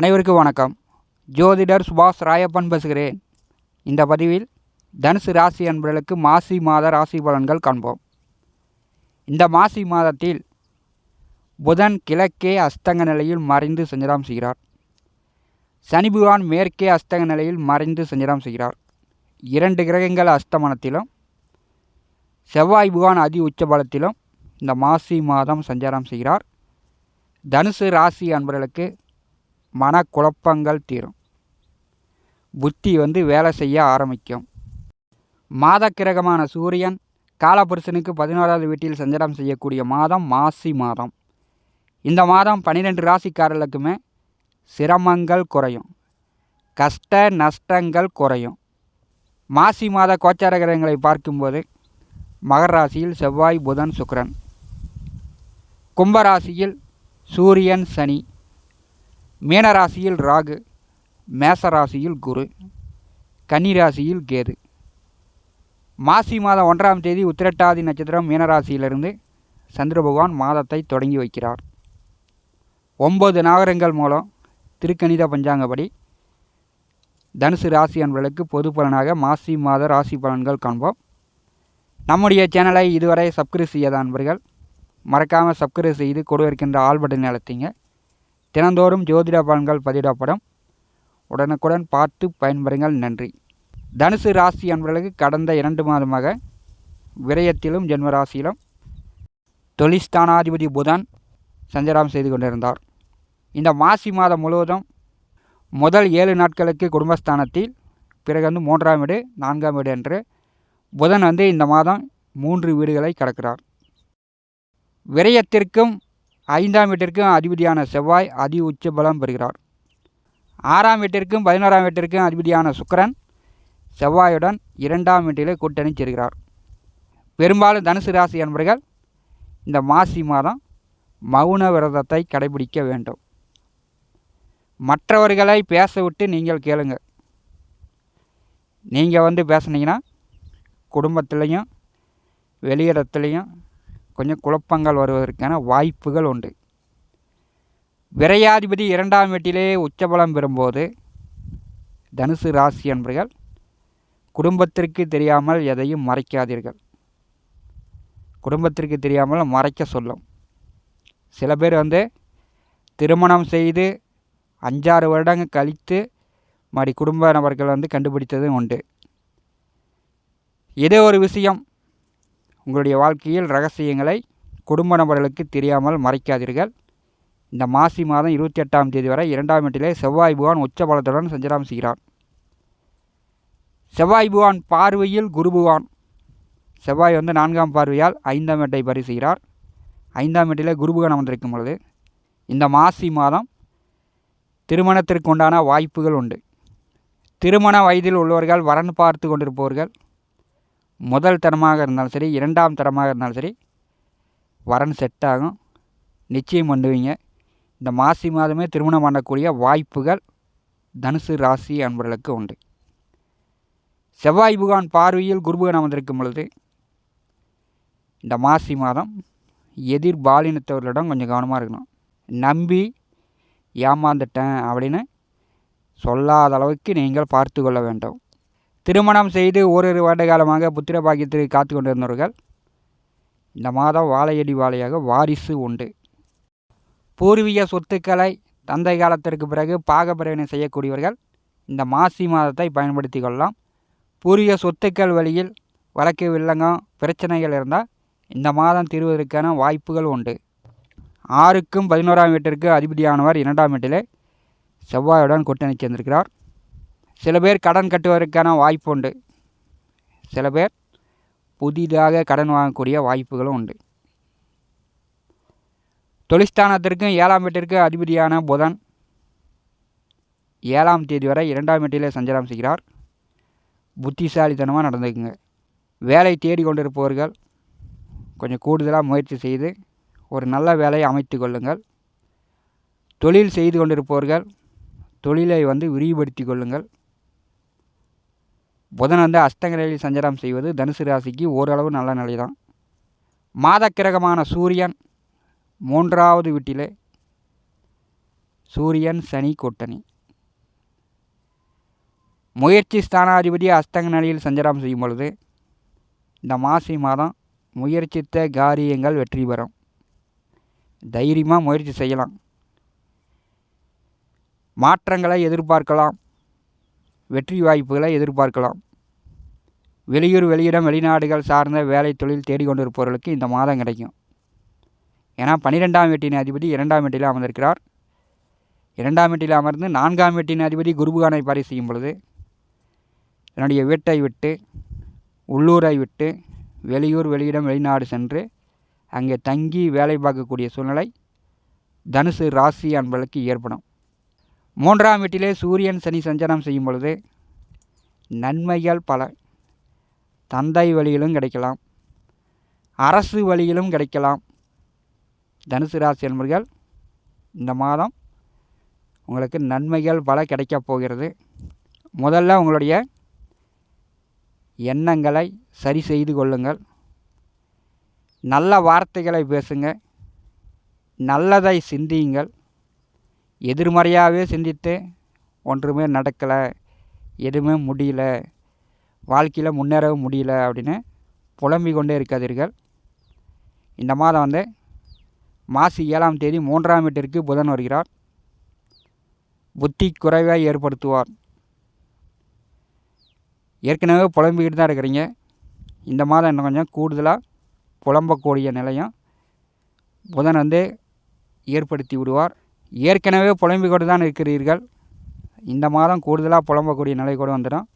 அனைவருக்கும் வணக்கம். ஜோதிடர் சுபாஷ் ராயப்பன் பேசுகிறேன். இந்த பதிவில் தனுசு ராசி அன்பர்களுக்கு மாசி மாத ராசி பலன்கள் காண்போம். இந்த மாசி மாதத்தில் புதன் கிழக்கே அஸ்தங்க நிலையில் மறைந்து சஞ்சலம் செய்கிறார். சனி பகவான் மேற்கே அஸ்தங்க நிலையில் மறைந்து சஞ்சலம் செய்கிறார். இரண்டு கிரகங்கள் அஸ்தமனத்திலும் செவ்வாய் புகான் அதி உச்ச பலத்திலும் இந்த மாசி மாதம் சஞ்சாரம் செய்கிறார். தனுசு ராசி அன்பர்களுக்கு மனக்குழப்பங்கள் தீரும். புத்தி வந்து வேலை செய்ய ஆரம்பிக்கும். மாதக்கிரகமான சூரியன் காலபுருஷனுக்கு பதினோராவது வீட்டில் சஞ்சாரம் செய்யக்கூடிய மாதம் மாசி மாதம். இந்த மாதம் பன்னிரெண்டு ராசிக்காரர்களுக்குமே சிரமங்கள் குறையும். கஷ்ட நஷ்டங்கள் குறையும். மாசி மாத கோச்சார கிரகங்களை பார்க்கும்போது மகர ராசியில் செவ்வாய் புதன் சுக்கரன். கும்பராசியில் சூரியன் சனி. மீனராசியில் ராகு மேசராசியில் குரு கன்னிராசியில் கேது. மாசி மாதம் ஒன்றாம் தேதி உத்திரட்டாதி நட்சத்திரம் மீனராசியிலிருந்து சந்திர பகவான் மாதத்தை தொடங்கி வைக்கிறார். ஒம்பது நாகரங்கள் மூலம் திருக்கணித பஞ்சாங்கப்படி தனுசு ராசி அன்பர்களுக்கு பொது பலனாக மாசி மாத ராசி பலன்கள் காண்போம். நம்முடைய சேனலை இதுவரை சப்ஸ்கிரைப் செய்யாத அன்பர்கள் மறக்காமல் சப்ஸ்கிரைப் செய்து கொடுவிருக்கின்ற ஆல் பட்டன் அழுத்திங்க. தினந்தோறும் ஜோதிட பலன்கள் பதிவிடப்படும். உடனுக்குடன் பார்த்து பயன்பெறுங்கள். நன்றி. தனுசு ராசி அன்பர்களுக்கு கடந்த இரண்டு மாதமாக விரயத்திலும் ஜென்மராசியிலும் தொழிற்ஸ்தானாதிபதி புதன் சஞ்சாரம் செய்து கொண்டிருந்தார். இந்த மாசி மாதம் முழுவதும் முதல் ஏழு நாட்களுக்கு குடும்பஸ்தானத்தில் பிறகு வந்து மூன்றாம் வீடு நான்காம் வீடு என்று புதன் வந்து இந்த மாதம் மூன்று வீடுகளை கடக்கிறார். விரயத்திற்கும் ஐந்தாம் வீட்டிற்கும் அதிபதியான செவ்வாய் அதி உச்ச பலம் பெறுகிறார். ஆறாம் வீட்டிற்கும் பதினோராம் வீட்டிற்கும் அதிபதியான சுக்கரன் செவ்வாயுடன் இரண்டாம் வீட்டிலே கூட்டணி செல்கிறார் பெரும்பாலும் தனுசு ராசி என்பர்கள் இந்த மாசி மாதம் மௌன விரதத்தை கடைபிடிக்க வேண்டும். மற்றவர்களை பேச விட்டு நீங்கள் கேளுங்க. நீங்கள் வந்து பேசுனீங்கன்னா குடும்பத்துலேயும் வெளியிடத்துலேயும் கொஞ்சம் குழப்பங்கள் வருவதற்கான வாய்ப்புகள் உண்டு. விரையாதிபதி இரண்டாம் வீட்டிலே உச்சபலம் பெறும்போது தனுசு ராசி என்பர்கள் குடும்பத்திற்கு தெரியாமல் எதையும் மறைக்காதீர்கள். குடும்பத்திற்கு தெரியாமல் மறைக்க சொல்லும். சில பேர் வந்து திருமணம் செய்து அஞ்சாறு வருடங்கள் கழித்து மறுபடி குடும்ப நபர்கள் வந்து கண்டுபிடித்ததும் உண்டு. இதே ஒரு விஷயம். உங்களுடைய வாழ்க்கையில் ரகசியங்களை குடும்ப நபர்களுக்கு தெரியாமல் மறைக்காதீர்கள். இந்த மாசி மாதம் இருபத்தி எட்டாம் தேதி வரை இரண்டாம் வீட்டிலே செவ்வாய் புகான் உச்ச பலத்துடன் சஞ்சலம் செய்கிறார். செவ்வாய் புகான் பார்வையில் குரு புகான் செவ்வாய் வந்து நான்காம் பார்வையால் ஐந்தாம் வீட்டை பரிசுகிறார் செய்கிறார். ஐந்தாம் வீட்டிலே குரு புகான் அமர்ந்திருக்கும் பொழுது இந்த மாசி மாதம் திருமணத்திற்கு உண்டான வாய்ப்புகள் உண்டு. திருமண வயதில் உள்ளவர்கள் வரன் பார்த்து கொண்டிருப்பவர்கள் முதல் தரமாக இருந்தாலும் சரி இரண்டாம் தரமாக இருந்தாலும் சரி வரன் செட் ஆகும். நிச்சயம் பண்ணுவீங்க. இந்த மாசி மாதமே திருமணம் பண்ணக்கூடிய வாய்ப்புகள் தனுசு ராசி அன்பர்களுக்கு உண்டு. செவ்வாய் புகான் பார்வையில் குருபுகன் அமர்ந்திருக்கும் பொழுது இந்த மாசி மாதம் எதிர் பாலினத்தவர்களிடம் கொஞ்சம் கவனமாக இருக்கணும். நம்பி ஏமாந்துட்டேன் அப்படின்னு சொல்லாத அளவுக்கு நீங்கள் பார்த்து கொள்ள வேண்டும். திருமணம் செய்து ஓரிரு வருட காலமாக புத்திர பாக்கியத்திற்கு காத்து கொண்டிருந்தவர்கள் இந்த மாதம் வாழையடி வாழையாக வாரிசு உண்டு. பூர்வீக சொத்துக்களை தந்தை காலத்திற்கு பிறகு பாகப்பிரிவினை செய்யக்கூடியவர்கள் இந்த மாசி மாதத்தை பயன்படுத்தி கொள்ளலாம். பூர்வீக சொத்துக்கள் வழியில் வழக்கு வில்லங்கம் பிரச்சனைகள் இருந்தால் இந்த மாதம் தீர்வதற்கான வாய்ப்புகள் உண்டு. ஆறுக்கும் பதினோராம் வீட்டிற்கு அதிபதியானவர் இரண்டாம் வீட்டிலே செவ்வாயுடன் கூட்டணி சேர்ந்திருக்கிறார். சில பேர் கடன் கட்டுவதற்கான வாய்ப்பு உண்டு. சில பேர் புதிதாக கடன் வாங்கக்கூடிய வாய்ப்புகளும் உண்டு. தொழிற்ஸ்தானத்திற்கும் ஏழாம் வீட்டிற்கு அதிபதியான புதன் ஏழாம் தேதி வரை இரண்டாம் வீட்டிலே சஞ்சாரம் செய்கிறார். புத்திசாலித்தனமாக நடந்துக்குங்க. வேலை தேடி கொண்டிருப்பவர்கள் கொஞ்சம் கூடுதலாக முயற்சி செய்து ஒரு நல்ல வேலையை அமைத்து கொள்ளுங்கள். தொழில் செய்து கொண்டிருப்பவர்கள் தொழிலை வந்து விரிவுபடுத்தி கொள்ளுங்கள். புதன் வந்து அஸ்தங்கரையில் சஞ்சாரம் செய்வது தனுசு ராசிக்கு ஓரளவு நல்ல நிலை தான் மாதக்கிரகமான சூரியன் மூன்றாவது வீட்டிலே. சூரியன் சனி கூட்டணி. முயற்சி ஸ்தானாதிபதி அஸ்தங்க நிலையில் சஞ்சாரம் செய்யும் பொழுது இந்த மாசி மாதம் முயற்சித்த காரியங்கள் வெற்றி பெறும். தைரியமாக முயற்சி செய்யலாம். மாற்றங்களை எதிர்பார்க்கலாம். வெற்றி வாய்ப்புகளை எதிர்பார்க்கலாம். வெளியூர் வெளியிடம் வெளிநாடுகள் சார்ந்த வேலை தொழில் தேடிக்கொண்டிருப்பவர்களுக்கு இந்த மாதம் கிடைக்கும். ஏன்னா பன்னிரெண்டாம் வீட்டின் அதிபதி இரண்டாம் வீட்டில் அமர்ந்திருக்கிறார். இரண்டாம் வீட்டில் அமர்ந்து நான்காம் வீட்டின் அதிபதி குருபுகானை பாரி செய்யும் பொழுது என்னுடைய வீட்டை விட்டு உள்ளூரை விட்டு வெளியூர் வெளியிடம் வெளிநாடு சென்று அங்கே தங்கி வேலை பார்க்கக்கூடிய சூழ்நிலை தனுசு ராசி அன்பர்களுக்கு ஏற்படும். மூன்றாம் வீட்டிலே சூரியன் சனி சஞ்சனம் செய்யும் பொழுது நன்மைகள் பல. தந்தை வழியிலும் கிடைக்கலாம். அரசு வழியிலும் கிடைக்கலாம். தனுசு ராசி அன்பர்கள் இந்த மாதம் உங்களுக்கு நன்மைகள் பல கிடைக்கப் போகிறது. முதல்ல உங்களுடைய எண்ணங்களை சரி செய்து கொள்ளுங்கள். நல்ல வார்த்தைகளை பேசுங்க. நல்லதை சிந்தியுங்கள். எதிர்மறையாகவே சிந்தித்து ஒன்றுமே நடக்கலை எதுவுமே முடியல வாழ்க்கையில் முன்னேறவும் முடியல அப்படின்னு புலம்பிக் கொண்டே இருக்காதீர்கள். இந்த மாதம் வந்து மாசி ஏழாம் தேதி மூன்றாம் வீட்டிற்கு புதன் வருகிறார். புத்தி குறைவாக ஏற்படுத்துவார். ஏற்கனவே புலம்பிக்கிட்டு தான் இருக்கிறீங்க. இந்த மாதம் இன்னும் கொஞ்சம் கூடுதலாக புலம்பக்கூடிய நிலையம் புதன் வந்து ஏற்படுத்தி விடுவார். ஏற்கனவே புலம்பிக்கொண்டு தான் இருக்கிறீர்கள். இந்த மாதம் கூடுதலாக புலம்பக்கூடிய நிலை கூட வந்துடும்.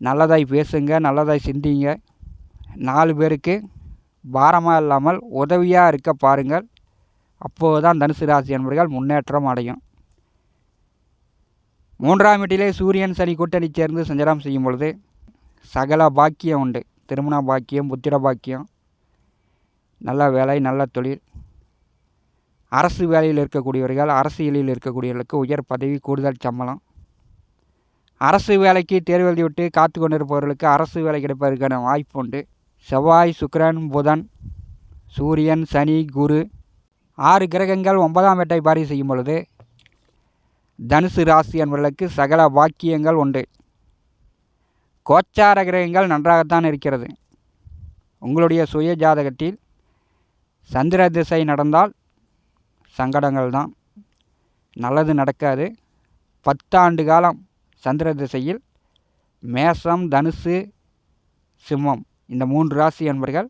நல்லதாய் பேசுங்க நல்லதாய் சிந்திங்க. நாலு பேருக்கு பாரமாக இல்லாமல் உதவியாக இருக்க பாருங்கள். அப்போது தான் தனுசு ராசி என்பவர்கள் முன்னேற்றம் அடையும். மூன்றாம் வீட்டிலே சூரியன் சனி கூட்டணி சேர்ந்து சஞ்சாரம் செய்யும் பொழுது சகல பாக்கியம் உண்டு. திருமண பாக்கியம் புத்திர பாக்கியம். நல்ல வேலை நல்ல தொழில். அரசு வேலையில் இருக்கக்கூடியவர்கள் அரசியலில் இருக்கக்கூடியவர்களுக்கு உயர் பதவி கூடுதல் சம்பளம். அரசு வேலைக்கு தேர்வு எழுதிவிட்டு காத்து கொண்டிருப்பவர்களுக்கு அரசு வேலை கிடைப்பதற்கான வாய்ப்பு உண்டு. செவ்வாய் சுக்கிரன் புதன் சூரியன் சனி குரு. ஆறு கிரகங்கள் ஒன்பதாம் வேட்டை பாரி செய்யும் பொழுது தனுசு ராசி என்பவர்களுக்கு சகல வாக்கியங்கள் உண்டு. கோச்சார கிரகங்கள் நன்றாகத்தான் இருக்கிறது. உங்களுடைய சுய ஜாதகத்தில் சந்திர திசை நடந்தால் சங்கடங்கள் தான். நல்லது நடக்காது. பத்தாண்டு காலம் சந்திர திசையில் மேஷம் தனுசு சிம்மம். இந்த மூன்று ராசி என்பர்கள்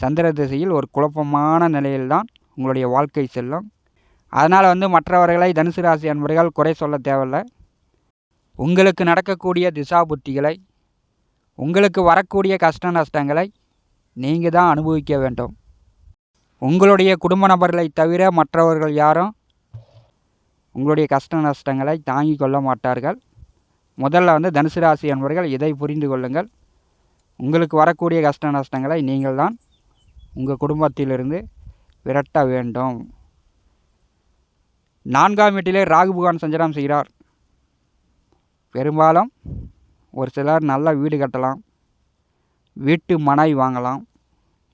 சந்திர திசையில் ஒரு குழப்பமான நிலையில்தான் உங்களுடைய வாழ்க்கை செல்லும். அதனால் வந்து மற்றவர்களை தனுசு ராசி அன்பர்கள் குறை சொல்ல தேவையில்லை. உங்களுக்கு நடக்கக்கூடிய திசா புத்திகளை உங்களுக்கு வரக்கூடிய கஷ்ட நஷ்டங்களை நீங்கள் தான் அனுபவிக்க வேண்டும். உங்களுடைய குடும்ப நபர்களை தவிர மற்றவர்கள் யாரும் உங்களுடைய கஷ்ட நஷ்டங்களை தாங்கிக் கொள்ள மாட்டார்கள். முதல்ல வந்து தனுசு ராசி என்பவர்கள் இதை புரிந்து கொள்ளுங்கள். உங்களுக்கு வரக்கூடிய கஷ்ட நஷ்டங்களை நீங்கள் தான் உங்கள் குடும்பத்திலிருந்து விரட்ட வேண்டும். நான்காம் வீட்டிலே ராகு புகான் சஞ்சாரம் செய்கிறார். பெரும்பாலும் ஒரு சிலர் நல்ல வீடு கட்டலாம். வீட்டு மனை வாங்கலாம்.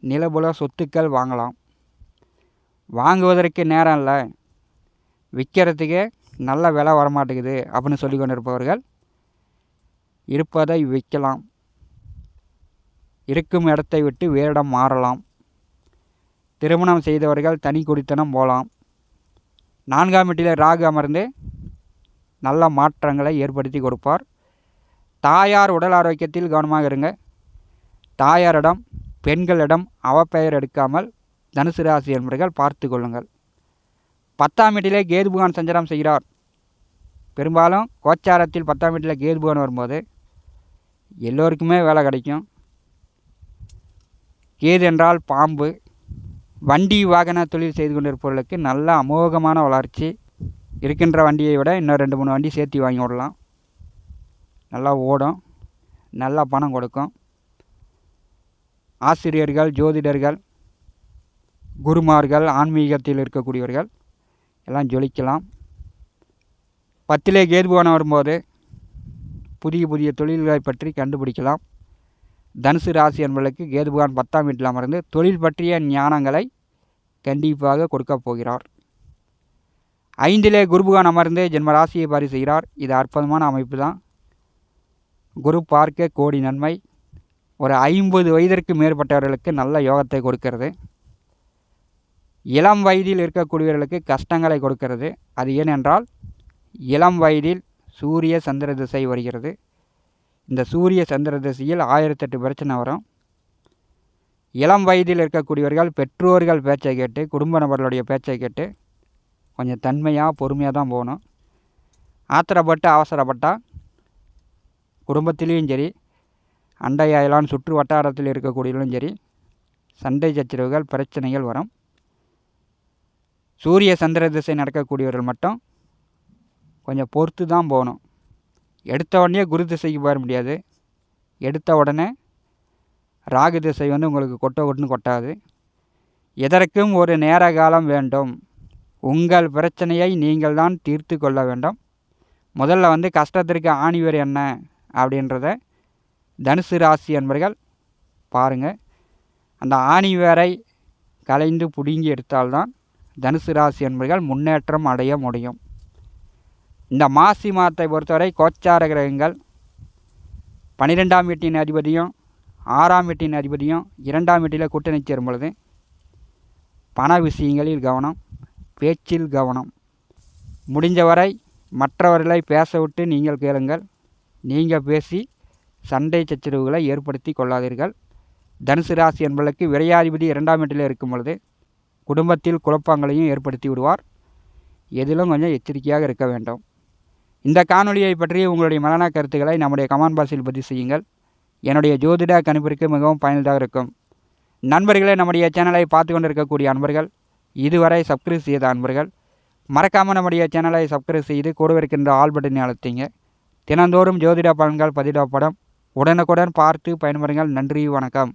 நிலபுல சொத்துக்கள் வாங்கலாம். வாங்குவதற்கு நேரம் இல்லை விற்கிறதுக்கே நல்ல விலை வரமாட்டேங்குது அப்படின்னு சொல்லி கொண்டிருப்பவர்கள் இருப்பதை விற்கலாம். இருக்கும் இடத்தை விட்டு வேறிடம் மாறலாம். திருமணம் செய்தவர்கள் தனி குடித்தனம் போகலாம் நான்காம் வீட்டில் ராகு அமர்ந்து நல்ல மாற்றங்களை ஏற்படுத்தி கொடுப்பார். தாயார் உடல் ஆரோக்கியத்தில் கவனமாக இருங்க. தாயாரிடம் பெண்களிடம் அவப்பெயர் எடுக்காமல் தனுசு ராசி என்பர்கள் பார்த்து கொள்ளுங்கள். பத்தாம் வீட்டிலே கேதுபுகான் சஞ்சாரம் செய்கிறார். பெரும்பாலும் கோச்சாரத்தில் பத்தாம் வீட்டில் கேதுபகான் வரும்போது எல்லோருக்குமே வேலை கிடைக்கும். கேது என்றால் பாம்பு. வண்டி வாகன தொழில் செய்து கொண்டிருப்பவர்களுக்கு நல்ல அமோகமான வளர்ச்சி. இருக்கின்ற வண்டியை விட இன்னும் ரெண்டு மூணு வண்டி சேர்த்து வாங்கி விடலாம். நல்லா ஓடும். நல்லா பணம் கொடுக்கும். ஆசிரியர்கள் ஜோதிடர்கள் குருமார்கள் ஆன்மீகத்தில் இருக்கக்கூடியவர்கள் எல்லாம் ஜொலிக்கலாம். பத்திலே கேதுபவனம் வரும்போது புதிய புதிய தொழில்களை பற்றி கண்டுபிடிக்கலாம். தனுசு ராசி என்பவர்களுக்கு கேதுபகான் பத்தாம் வீட்டில் அமர்ந்து தொழில் பற்றிய ஞானங்களை கண்டிப்பாக கொடுக்கப் போகிறார். ஐந்திலே குருபகான் அமர்ந்து ஜென்ம ராசியை பாரி செய்கிறார். இது அற்புதமான அமைப்பு தான் குரு பார்க்க கோடி நன்மை. ஒரு ஐம்பது வயதிற்கு மேற்பட்டவர்களுக்கு நல்ல யோகத்தை கொடுக்கிறது. இளம் வயதில் இருக்கக்கூடியவர்களுக்கு கஷ்டங்களை கொடுக்கிறது. அது ஏனென்றால் இளம் வயதில் சூரிய சந்திர திசை வருகிறது. இந்த சூரிய சந்திர திசையில் ஆயிரத்தெட்டு பிரச்சனை வரும். இளம் வயதில் இருக்கக்கூடியவர்கள் பெற்றோர்கள் பேச்சை கேட்டு குடும்ப நபர்களுடைய பேச்சை கேட்டு கொஞ்சம் தன்மையாக பொறுமையாக தான் போகணும். ஆத்திரப்பட்டு அவசரப்பட்டால் குடும்பத்திலையும் சரி அண்டையாயலான் சுற்று வட்டாரத்தில் இருக்கக்கூடியவர்களும் சரி சண்டை சச்சரவுகள் பிரச்சனைகள் வரும். சூரிய சந்திர திசை நடக்கக்கூடியவர்கள் மட்டும் கொஞ்சம் பொறுத்து தான் போகணும். எடுத்த உடனே குரு திசைக்கு போயிட முடியாது. எடுத்த உடனே ராகு திசை வந்து உங்களுக்கு கொட்ட கொட்டுன்னு கொட்டாது. எதற்கும் ஒரு நேர காலம் வேண்டும். உங்கள் பிரச்சனையை நீங்கள் தான் தீர்த்து கொள்ள வேண்டும். முதல்ல வந்து கஷ்டத்திற்கு ஆணிவர் என்ன அப்படின்றத தனுசு ராசி என்பர்கள் பாருங்கள் அந்த ஆணிவேரை கலைந்து பிடுங்கி எடுத்தால்தான் தனுசு ராசி என்பர்கள் முன்னேற்றம் அடைய முடியும். இந்த மாசி மாதத்தை பொறுத்தவரை கோச்சார கிரகங்கள் பன்னிரெண்டாம் வீட்டின் அதிபதியும் ஆறாம் வீட்டின் அதிபதியும் இரண்டாம் வீட்டில் கூட்டணி சேரும் பொழுது பண விஷயங்களில் கவனம் பேச்சில் கவனம். முடிஞ்சவரை மற்றவர்களை பேச விட்டு நீங்கள் கேளுங்கள். நீங்கள் பேசி சண்டை சச்சரவுகளை ஏற்படுத்தி கொள்ளாதீர்கள். தனுசு ராசி என்பதற்கு விரையாதிபதி இரண்டாம் வீட்டில் இருக்கும் பொழுது குடும்பத்தில் குழப்பங்களையும் ஏற்படுத்தி விடுவார். எதிலும் கொஞ்சம் எச்சரிக்கையாக இருக்க வேண்டும். இந்த காணொலியை பற்றி உங்களுடைய மரண கருத்துக்களை நம்முடைய கமெண்ட் பாக்ஸில் பதிவு செய்யுங்கள். என்னுடைய ஜோதிட கணிப்பிற்கு மிகவும் பயனுள்ளதாக இருக்கும். நண்பர்களே நம்முடைய சேனலை பார்த்து கொண்டிருக்கக்கூடிய அன்பர்கள் இதுவரை சப்ஸ்கிரைப் செய்த அன்பர்கள் மறக்காமல் நம்முடைய சேனலை சப்ஸ்கிரைப் செய்து கூட இருக்கின்ற ஆல் பட்டனை அழுத்திங்க. தினந்தோறும் ஜோதிட பலன்கள் பதிவிடப்படும். உடனுக்குடன் பார்த்து பயன்பெறுங்கள். நன்றி வணக்கம்.